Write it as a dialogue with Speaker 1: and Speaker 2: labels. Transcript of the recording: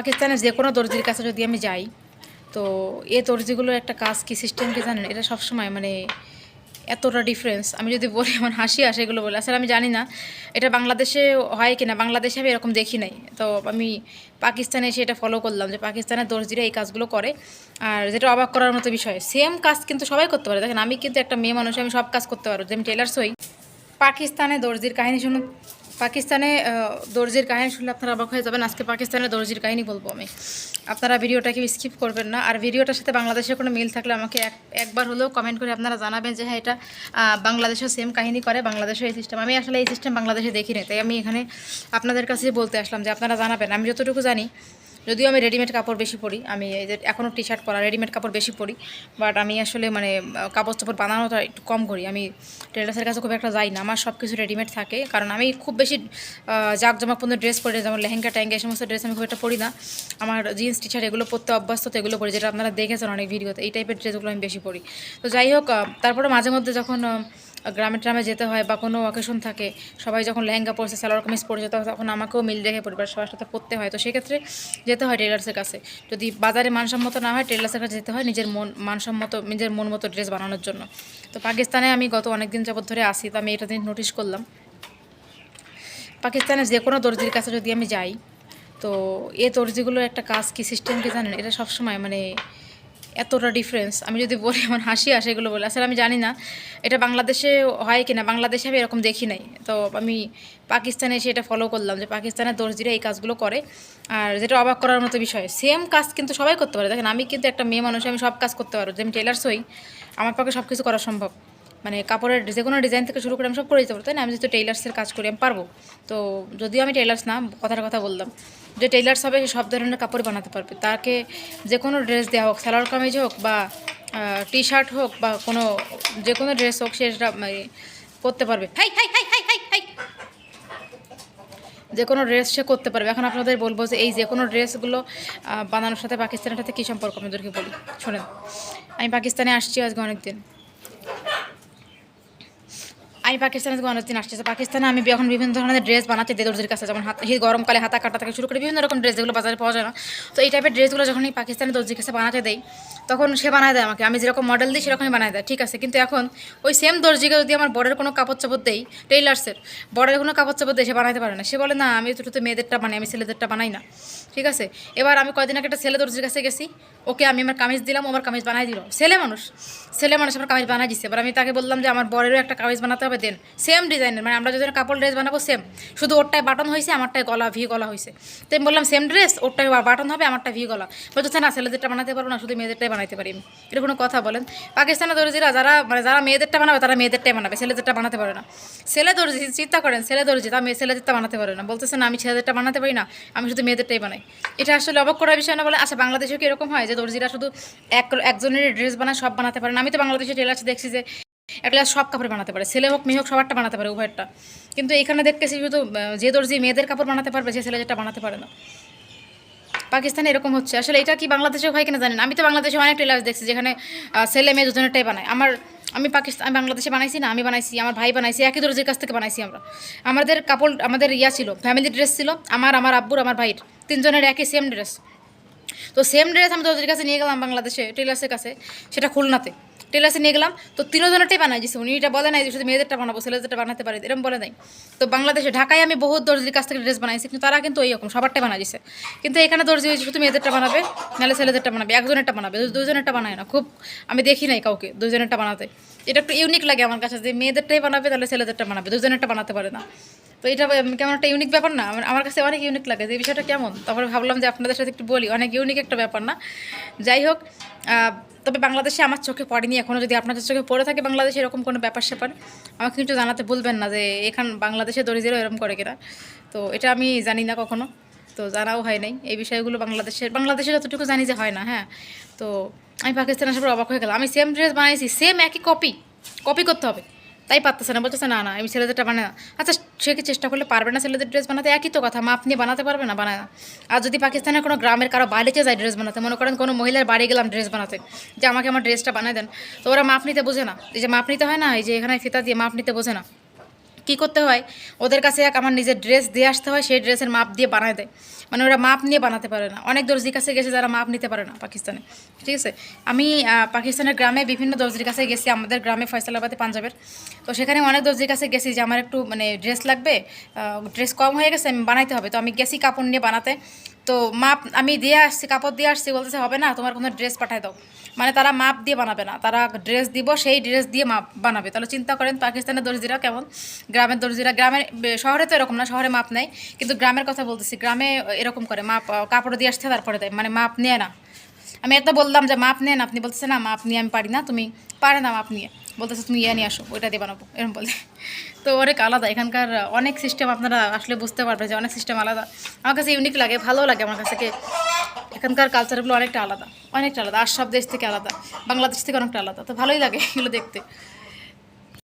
Speaker 1: পাকিস্তানের যে কোনো দর্জির কাছে যদি আমি যাই, তো এ দর্জিগুলোর একটা কাজ কি সিস্টেম কি জানেন? এটা সবসময় মানে এতটা ডিফারেন্স আমি যদি বলি, আমার হাসি আসে এগুলো বলে। আসলে আমি জানি না, এটা বাংলাদেশে হয় কি না বাংলাদেশে আমি এরকম দেখি নাই। তো আমি পাকিস্তানে এসে এটা ফলো করলাম যে পাকিস্তানের দর্জিরা এই কাজগুলো করে। আর যেটা অবাক করার মতো বিষয় সেম কাজ কিন্তু সবাই করতে পারে। দেখেন, আমি কিন্তু একটা মেয়ে মানুষ, আমি সব কাজ করতে পারব। যে আমি টেলার্স হই, পাকিস্তানে দর্জির কাহিনী শুনুন। পাকিস্তানে দর্জির কাহিনী শুনলে আপনারা অবাক হয়ে যাবেন। আজকে পাকিস্তানের দর্জির কাহিনী বলব আমি। আপনারা ভিডিওটাকে স্কিপ করবেন না। আর ভিডিওটার সাথে বাংলাদেশের কোনো মিল থাকলে আমাকে এক, একবার হলেও কমেন্ট করে আপনারা জানাবেন যে হ্যাঁ এটা বাংলাদেশেও সেম কাহিনী করে বাংলাদেশের এই সিস্টেম আমি আসলে এই সিস্টেম বাংলাদেশে দেখি না তাই আমি এখানে আপনাদের কাছে বলতে আসলাম যে, আপনারা জানাবেন। আমি যতটুকু জানি যদিও আমি রেডিমেড কাপড় বেশি পরি, আমি এই যে এখনও টি শার্ট পরা রেডিমেড কাপড় বেশি পরি বাট আমি আসলে মানে কাপড় চাপড় বানানোটা একটু কম করি। আমি টেলার্সের কাছে খুব একটা যাই না, আমার সব কিছু রেডিমেড থাকে, কারণ আমি খুব বেশি জাঁকজমাকপূর্ণ ড্রেস পরি, যেমন লেহেঙ্গা, ট্যাঙ্গা, এই সমস্ত ড্রেস আমি খুব একটা পরি না। আমার জিন্স টি শার্ট এগুলো পরতে অভ্যস্ত তো এগুলো পরি, যেটা আপনারা দেখেছেন অনেক ভিডিওতে এই টাইপের ড্রেসগুলো আমি বেশি পরি। তো যাই হোক তারপরে মাঝে মধ্যে যখন গ্রামে ট্রামে যেতে হয় বা কোনো অকেশন থাকে, সবাই যখন লেহেঙ্গা পরছে সালোয়ার কামিজ পরছে তখন আমাকেও মিল রেখে পরিবার, সবার সাথে পরতে হয়। তো সেক্ষেত্রে যেতে হয় টেলার্সের কাছে। যদি বাজারে মানসম্মত না হয় টেলার্সের কাছে যেতে হয় নিজের মন, মানসম্মত, নিজের মন মতো ড্রেস বানানোর জন্য। তো পাকিস্তানে আমি গত অনেক দিন যাবত ধরে আসি, তো আমি এটা দিন নোটিশ করলাম। পাকিস্তানের যে কোনো দর্জির কাছে যদি আমি যাই, তো এ দর্জিগুলোর একটা কাজ কি সিস্টেম কি জানেন? এটা সবসময় মানে এতটা ডিফারেন্স আমি যদি বলি, আমার হাসি আসে এগুলো বলে। আসলে আমি জানি না, এটা বাংলাদেশে হয় কি না বাংলাদেশে আমি এরকম দেখি নাই। তো আমি পাকিস্তানে এসে এটা ফলো করলাম যে পাকিস্তানের দর্জিরা এই কাজগুলো করে। আর যেটা অবাক করার মতো বিষয় সেম কাজ কিন্তু সবাই করতে পারে। দেখেন, আমি কিন্তু একটা মেয়ে মানুষ, আমি সব কাজ করতে পারব। যে আমি টেলার্স হই, আমার পক্ষে সব কিছু করা সম্ভব। মানে কাপড়ের যে কোনো ডিজাইন থেকে শুরু করে আমি সব করে দিতে পারব। তাই না? আমি যেহেতু টেইলার্সের কাজ করি, আমি পারব। তো যদিও আমি টেইলার্স না, কথার কথা বললাম। যে টেইলার্স হবে, সে সব ধরনের কাপড় বানাতে পারবে। তাকে যে কোনো ড্রেস দেওয়া হোক, সালোয়ার কামিজ হোক বা টি শার্ট হোক বা কোনো, যে কোনো ড্রেস হোক, সে সেটা মানে করতে পারবে। Hi hi hi hi hi hi. যে কোনো ড্রেস সে করতে পারবে। এখন আপনাদের বলব যে এই যে কোনো ড্রেসগুলো বানানোর সাথে পাকিস্তানের সাথে কী সম্পর্ক? আপনাদেরকে বলি। শোনেন। আমি পাকিস্তানে আসছি আজকে অনেক দিন আমি পাকিস্তানে অনেকদিন আসছি। তো পাকিস্তানে আমি এখন বিভিন্ন ধরনের ড্রেস বানাচ্ছি দেদর্জির কাছে। যেমন হাত, এই গরমকালে হাতা কাটা থেকে শুরু করে বিভিন্ন রকম ড্রেস যেগুলো বাজারে পাওয়া যায় না। তো এই টাইপের ড্রেসগুলো যখন আমি পাকিস্তানি দর্জির কাছে বানাতে দেই, তখন সে বানায় দেয় আমাকে। আমি যেরকম মডেল দিই, সেরকমই বানায় দেয়। ঠিক আছে, কিন্তু এখন ওই সেম দর্জিকে যদি আমার বড়ের কোনো কাপড় চাপড় দেই টেইলার্সের বড়ের কোনো কাপড় চাপড় দেয় সে বানাতে পারে না। সে বলে, না, আমি তো মেয়েদেরটা বানাই, আমি ছেলেদেরটা বানাই না। ঠিক আছে? এবার আমি কয়দিন আগে একটা ছেলে দর্জির কাছে গেছি। ওকে আমি আমার কামিজ দিলাম আমার কামিজ বানাই দিল। ছেলে মানুষ। ছেলে মানুষ আমার কামিজ বানাই দিচ্ছে এবার আমি তাকে বললাম যে, আমার বরেরও একটা কামিজ বানাতে হবে, দেন। সেম ডিজাইনের মানে আমরা যদি কাপড় ড্রেস বানাবো সেম শুধু ওরটায় বাটন হয়েছে আমারটায় গলা ভি গলা হয়েছে তো আমি বললাম সেম ড্রেস ওরটায় বাটন হবে আমারটা ভি গলা। বলছে না, ছেলেদেরটা বানাতে পারব না, শুধু মেয়েদেরটাই বানাতে পারি আমি। এটা কোনো কথা বলেন। পাকিস্তানের দর্জিরা যারা মানে যারা মেয়েদেরটা বানাবে, তারা মেয়েদেরটাই বানাবে, ছেলেদেরটা বানাতে পারে না। ছেলে দর্জি, চিন্তা করেন, ছেলে দর্জি, তা মেয়ে ছেলেদেরটা বানাতে পারে না। বলতেছে, না, আমি ছেলেদেরটা বানাতে পারি না, আমি শুধু মেয়েদেরটাই বানাই। এটা আসলে অবাক করার বিষয় না বলে আচ্ছা বাংলাদেশেও কি এরকম হয় যে দর্জিরা শুধু এক, একজনের ড্রেস বানায়, সব বানাতে পারে আমি তো বাংলাদেশে টেলার্স দেখছি যে একটা সব কাপড় বানাতে পারে, ছেলে হোক, মেয়ে হোক, সবারটা বানাতে পারে উভয়েরটা। কিন্তু এখানে দেখতেছি শুধু যে দর্জি মেয়েদের কাপড় বানাতে পারবে সে ছেলে যেটা বানাতে পারে না। পাকিস্তানে এরকম হচ্ছে। আসলে এটা কি বাংলাদেশে হয় কিনা জানেন আমি তো বাংলাদেশে অনেক টেলার্স দেখছি যেখানে ছেলে মেয়ে দুজনেরটাই বানায়। আমার আমি পাকিস্তান আমি বাংলাদেশে বানাইছি না, আমি বানাইছি, আমার ভাই বানাইছি একই দর্জির কাছ থেকে বানাইছি আমরা। আমাদের কাপড় আমাদের ইয়া ছিল ফ্যামিলি ড্রেস ছিল, আমার আমার আব্বুর, আমার ভাইয়ের। তিনজনের একই সেম ড্রেস তো সেম ড্রেস আমি দর্জির কাছে নিয়ে গেলাম বাংলাদেশে টেলার্সের কাছে, সেটা খুলনাতে। টেলার্সে নিয়ে গেলাম। তো তিনজনেরটাই বানাই দিচ্ছে উনি। এটা বলে নাই শুধু মেয়েদেরটা বানাবো, ছেলেদেরটা বানাতে পারি এরকম বলে নাই। তো বাংলাদেশে, ঢাকায় আমি বহুত দর্জির কাছ থেকে ড্রেস বানাইছি, কিন্তু তারা কিন্তু ওইরকম সবারটাই বানাই দিছে। কিন্তু এখানে দর্জি হয়েছে শুধু মেয়েদেরটা বানাবে, নাহলে ছেলেদেরটা বানাবে, একজনেরটা বানাবে দুজনেরটা বানায় না। খুব আমি দেখি নাই কাউকে দুজনেরটা বানাতে। এটা একটু ইউনিক লাগে আমার কাছে, যে মেয়েদেরটাই বানাবে, তাহলে ছেলেদেরটা বানাবে, দুজনেরটা বানাতে পারে না। তো এটা কেমন একটা ইউনিক ব্যাপার না? আমার- কাছে অনেক ইউনিক লাগে। যে বিষয়টা কেমন? তারপরে ভাবলাম যে আপনাদের সাথে একটু বলি। অনেক ইউনিক একটা ব্যাপার না। যাই হোক তবে বাংলাদেশে আমার চোখে পড়েনি। এখনও যদি আপনাদের চোখে পড়ে থাকে বাংলাদেশে এরকম কোনো ব্যাপার স্যাপার, আমাকে কিন্তু জানাতে ভুলবেন না যে এখান বাংলাদেশে দরিদ্র এরকম করে কিনা। তো এটা আমি জানি না কখনো। তো জানাও হয় নাই। এই বিষয়গুলো বাংলাদেশের বাংলাদেশে যতটুকু জানি যে হয় না হ্যাঁ। তো আমি পাকিস্তানের সব অবাক হয়ে গেলাম। আমি সেম ড্রেস বানাইছি সেম একই কপি কপি করতে হবে। তাই পারতেছে না, বলতেছে, না না, আমি ছেলেদেরটা বানাই না। আচ্ছা সে কি চেষ্টা করলে পারবে না ছেলেদের ড্রেস বানাতে? একই তো কথা, মা, আপনি বানাতে পারবে না? বানায় না। আর যদি পাকিস্তানের কোনো গ্রামের কারও বাড়িতে যায় ড্রেস বানাতে, মনে করেন কোনো মহিলার বাড়ি গেলাম ড্রেস বানাতে, যে আমাকে আমার ড্রেসটা বানায় দেন, তো ওরা মাপ নিতে বোঝে না। এই যে মাপ নিতে হয় না, এই যে এখানে ফিতা দিয়ে মাপ নিতে বোঝে না। কী করতে হয়? ওদের কাছে এক আমার নিজের ড্রেস দিয়ে আসতে হয়, সেই ড্রেসের মাপ দিয়ে বানায় দেয়। মানে ওরা মাপ নিয়ে বানাতে পারে না। অনেক দর্জির কাছে গেছে যারা মাপ নিতে পারে না পাকিস্তানে। ঠিক আছে? আমি পাকিস্তানের গ্রামে বিভিন্ন দর্জির কাছে গেছি। আমাদের গ্রামে ফয়সালাবাদে পাঞ্জাবের। তো সেখানে অনেক দর্জির কাছে গেছি যে আমার একটু মানে ড্রেস লাগবে। ড্রেস কম হয়ে গেছে বানাইতে হবে। তো আমি গেছি কাপড় নিয়ে বানাতে। তো মাপ, আমি দিয়ে আসছি, কাপড় দিয়ে আসছি, বলতেছে, হবে না, তোমার কোনো ড্রেস পাঠায় দাও। মানে তারা মাপ দিয়ে বানাবে না, তারা ড্রেস দিব, সেই ড্রেস দিয়ে মাপ বানাবে। তাহলে চিন্তা করেন, পাকিস্তানের দর্জিরা কেমন? গ্রামের দর্জিরা, গ্রামের শহরে তো এরকম না, শহরে মাপ নেয় কিন্তু গ্রামের কথা বলতেছি, গ্রামে এরকম করে মাপ কাপড় দিয়ে আসছে, তারপরে দেয় মানে মাপ নেয় না। আমি এত বললাম যে, মাপ নেন, আপনি বলতেছে, না, মাপ নিয়ে আমি পারি না, তুমি পারে না মাপ নিয়ে। বলতেছে, তুমি ইয়ে নিয়ে আসো, ওইটা দিয়ে বানাবো এরকম বলে। তো অনেক আলাদা, এখানকার অনেক সিস্টেম আপনারা আসলে বুঝতে পারবেন যে অনেক সিস্টেম আলাদা। আমার কাছে ইউনিক লাগে, ভালো লাগে আমার কাছে এখানকার কালচারগুলো অনেকটা আলাদা অনেকটা আলাদা, আর সব দেশ থেকে আলাদা, বাংলাদেশ থেকে অনেকটা আলাদা, তো ভালোই লাগে এগুলো দেখতে।